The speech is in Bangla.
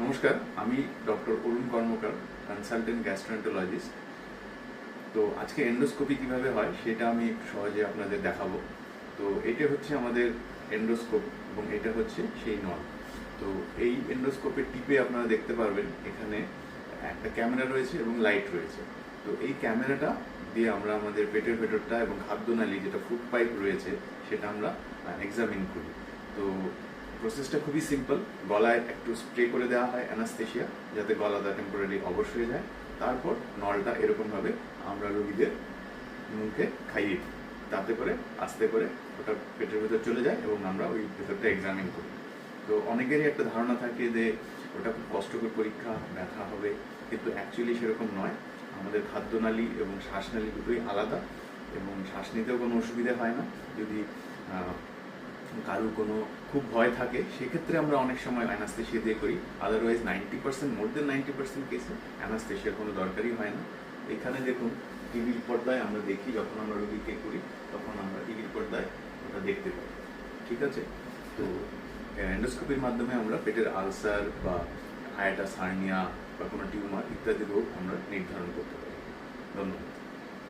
নমস্কার, আমি doctor Arun Karmakar consultant gastroenterologist তো আজকে এন্ডোস্কোপি কীভাবে হয়, সেটা আমি সহজে আপনাদের দেখাবো। তো এটা হচ্ছে আমাদের এন্ডোস্কোপ এবং এটা হচ্ছে সেই নল তো এই এন্ডোস্কোপের টিপে আপনারা দেখতে পারবেন, এখানে একটা ক্যামেরা রয়েছে এবং লাইট রয়েছে। তো এই ক্যামেরাটা দিয়ে আমরা আমাদের পেটের ভেতরটা এবং খাদ্যনালী, যেটা ফুড পাইপ রয়েছে, সেটা আমরা এক্সামিন করি। তো প্রসেসটা খুবই সিম্পল গলায় একটু স্প্রে করে দেওয়া হয় অ্যানাস্থেশিয়া যাতে গলাটা টেম্পোরারি অবশ হয়ে যায়। তারপর নলটা এরকমভাবে আমরা রোগীদের মুখে খাইয়ে দিই। তাতে করে আস্তে করে ওটা পেটের ভেতর চলে যায় এবং আমরা ওই ভেতরটা এক্সামিন করি। তো অনেকেরই একটা ধারণা থাকে যে ওটা খুব কষ্টকর পরীক্ষা, ব্যথা হবে, কিন্তু অ্যাকচুয়ালি সেরকম নয়। আমাদের খাদ্যনালী এবং শ্বাসনালী দুটোই আলাদা এবং শ্বাস নিতেও কোনো অসুবিধা হয় না। যদি কারোর কোনো খুব ভয় থাকে, সেক্ষেত্রে আমরা অনেক সময় অ্যানাস্থেশিয়া দিয়ে করি। Otherwise ninety percent more than ninety percent কেসে অ্যানাস্থেশিয়ার কোনো দরকারই হয় না। এখানে দেখুন টিভির পর্দায় আমরা দেখি, যখন আমরা রোগীকে করি, তখন আমরা টিভির পর্দায় ওটা দেখতে পাই। ঠিক আছে? তো এন্ডোস্কোপির মাধ্যমে আমরা পেটের আলসার বা হায়াটাস হার্নিয়া বা কোনো টিউমার ইত্যাদি রোগ আমরা নির্ধারণ করতে পারি। ধন্যবাদ।